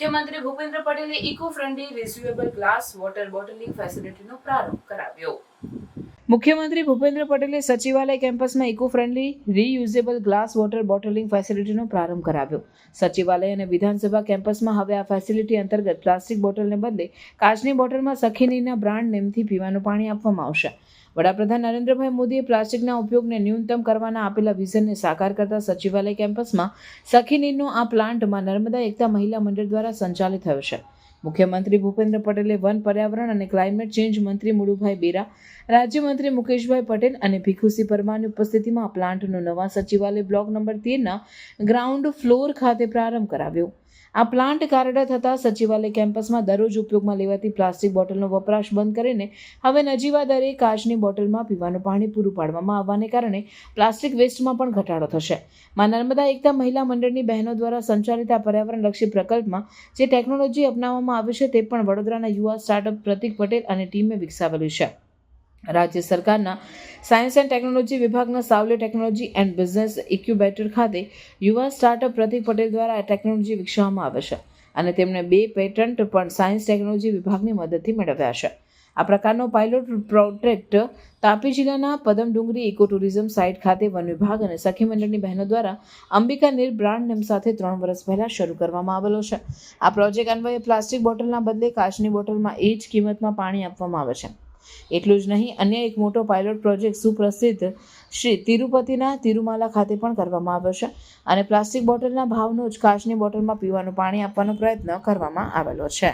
મુખ્યમંત્રી ભૂપેન્દ્ર પટેલે eco friendly reusable glass water bottling ફેસિલિટીનો પ્રારંભ કરાવ્યો. મુખ્યમંત્રી ભૂપેન્દ્ર પટેલે સચિવાલય કેમ્પસમાં eco friendly reusable glass water bottling ફેસિલિટીનો પ્રારંભ કરાવ્યો. સચિવાલય અને વિધાનસભા કેમ્પસમાં હવે આ ફેસિલિટી અંતર્ગત પ્લાસ્ટિક બોટલને બદલે કાચની બોટલમાં સખીનીના બ્રાન્ડ નેમથી પીવાનું પાણી આપવામાં આવશે. વડાપ્રધાન નરેન્દ્રભાઈ મોદીએ પ્લાસ્ટિકના ઉપયોગને ન્યૂનતમ કરવાના આપેલા વિઝનને સાકાર કરતા સચિવાલય કેમ્પસમાં સખીનીનો આ પ્લાન્ટમાં નર્મદા એકતા મહિલા મંડળ દ્વારા સંચાલિત થયો છે. મુખ્યમંત્રી ભૂપેન્દ્ર પટેલે વન પર્યાવરણ અને ક્લાઇમેટ ચેન્જ મંત્રી મુળુભાઈ બેરા, રાજ્યમંત્રી મુકેશભાઈ પટેલ અને ભીખુસિંહ પરમારની ઉપસ્થિતિમાં આ પ્લાન્ટનો નવા સચિવાલય બ્લોક નંબર તેરના ગ્રાઉન્ડ ફ્લોર ખાતે પ્રારંભ કરાવ્યો. આ પ્લાન્ટ કાર્યરત થતાં સચિવાલય કેમ્પસમાં દરરોજ ઉપયોગમાં લેવાતી પ્લાસ્ટિક બોટલનો વપરાશ બંધ કરીને હવે નજીવા દરે કાચની બોટલમાં પીવાનું પાણી પૂરું પાડવામાં આવવાને કારણે પ્લાસ્ટિક વેસ્ટમાં પણ ઘટાડો થશે. માં નર્મદા એકતા મહિલા મંડળની બહેનો દ્વારા સંચાલિત આ પર્યાવરણલક્ષી પ્રકલ્પમાં જે ટેકનોલોજી અપનાવવામાં આવી છે તે પણ વડોદરાના યુવા સ્ટાર્ટઅપ પ્રતિક પટેલ અને ટીમે વિકસાવેલું છે. રાજ્ય સરકારના સાયન્સ એન્ડ ટેકનોલોજી વિભાગના Savli technology and business incubator ખાતે યુવા સ્ટાર્ટઅપ પ્રતિક પટેલ દ્વારા ટેકનોલોજી વિકસાવવામાં આવે છે અને તેમણે બે પેટન્ટ પણ સાયન્સ ટેકનોલોજી વિભાગની મદદથી મેળવ્યા છે. આ પ્રકારનો પાયલોટ પ્રોજેક્ટ તાપી જિલ્લાના પદમડુંગરી ઇકો ટુરિઝમ સાઇટ ખાતે વન વિભાગ અને સખી મંડળની બહેનો દ્વારા અંબિકા નીર બ્રાન્ડ નેમ સાથે ત્રણ વર્ષ પહેલાં શરૂ કરવામાં આવેલો છે. આ પ્રોજેક્ટ અન્વયે પ્લાસ્ટિક બોટલના બદલે કાચની બોટલમાં એ જ કિંમતમાં પાણી આપવામાં આવે છે. એટલું જ નહીં, અન્ય એક મોટો પાયલોટ પ્રોજેક્ટ સુપ્રસિદ્ધ શ્રી તિરુપતિના તિરુમાલા ખાતે પણ કરવામાં આવ્યો છે અને પ્લાસ્ટિક બોટલના ભાવનો જ કાચની બોટલમાં પીવાનું પાણી આપવાનો પ્રયત્ન કરવામાં આવેલો છે.